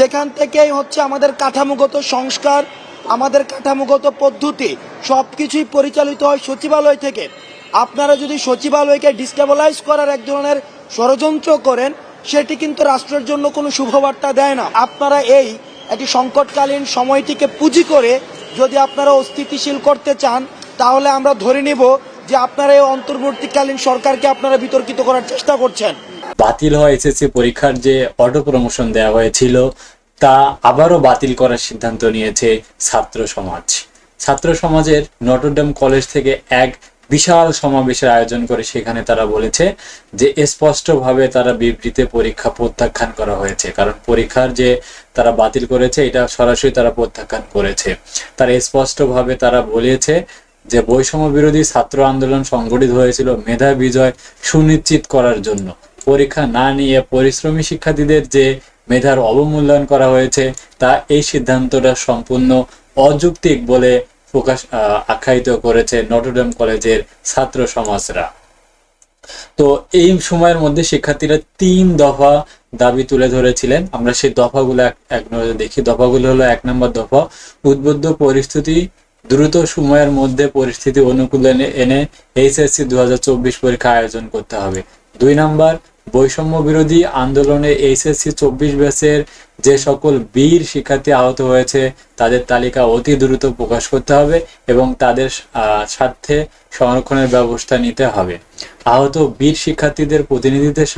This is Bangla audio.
যেখান থেকেই হচ্ছে আমাদের কাঠামোগত সংস্কার, আমাদের কাঠামোগত পদ্ধতি সব কিছুই পরিচালিত হয় সচিবালয় থেকে। আপনারা যদি সচিবালয়কে ডিস্টেবলাইজ করার এক ধরনের ষড়যন্ত্র করেন, সেটি কিন্তু রাষ্ট্রের জন্য কোনো শুভবার্তা দেয় না। আপনারা এই একটি সংকটকালীন সময়টিকে পুঁজি করে যদি আপনারা অস্থিতিশীল করতে চান, তাহলে আমরা ধরে নিব যে আপনারা এই অন্তর্বর্তীকালীন সরকারকে আপনারা বিতর্কিত করার চেষ্টা করছেন। বাতিল হওয়া এসএসসি পরীক্ষার যে অটো প্রমোশন দেওয়া হয়েছিল, তা আবারও বাতিল করার সিদ্ধান্ত নিয়েছে ছাত্র সমাজ। ছাত্র সমাজের নটরডেম কলেজ থেকে এক বিশাল সমাবেশের আয়োজন করে সেখানে তারা বলেছে যে স্পষ্টভাবে তারা বিবৃতিতে পরীক্ষা প্রত্যাখ্যান করা হয়েছে। কারণ পরীক্ষার যে তারা বাতিল করেছে, এটা সরাসরি তারা প্রত্যাখ্যান করেছে। তারা স্পষ্টভাবে তারা বলেছে যে বৈষম্য বিরোধী ছাত্র আন্দোলন সংগঠিত হয়েছিল মেধা বিজয় সুনিশ্চিত করার জন্য। পরীক্ষা না নিয়ে পরিশ্রমী শিক্ষার্থীদের যে মেধার অবমূল্যায়ন করা হয়েছে, তা এই সিদ্ধান্তটা সম্পূর্ণ অযৌক্তিক বলে প্রকাশ আখ্যায়িত করেছে নটরডেম কলেজের ছাত্র সমাজরা। তো এই সময়ের মধ্যে শিক্ষার্থীরা তিন দফা দাবি তুলে ধরেছিলেন। আমরা সেই দফাগুলো এক নজরে দেখি। দফাগুলো হলো এক নম্বর দফা, উদ্বুদ্ধ পরিস্থিতি, দ্রুত সময়ের মধ্যে পরিস্থিতি অনুকূলনে এনে এইচএসসি দু হাজার চব্বিশ পরীক্ষা আয়োজন করতে হবে। দুই নম্বর বৈষম্য বিরোধী আন্দোলনে এইচএসসি চব্বিশ ব্যাসের যে সকল বীর শিক্ষার্থী আহত হয়েছে, তাদের তালিকা অতি দ্রুত প্রকাশ করতে হবে এবং তাদের স্বার্থে সংরক্ষণের ব্যবস্থা নিতে হবে। আহত বীর শিক্ষার্থীদের প্রতিনিধিদের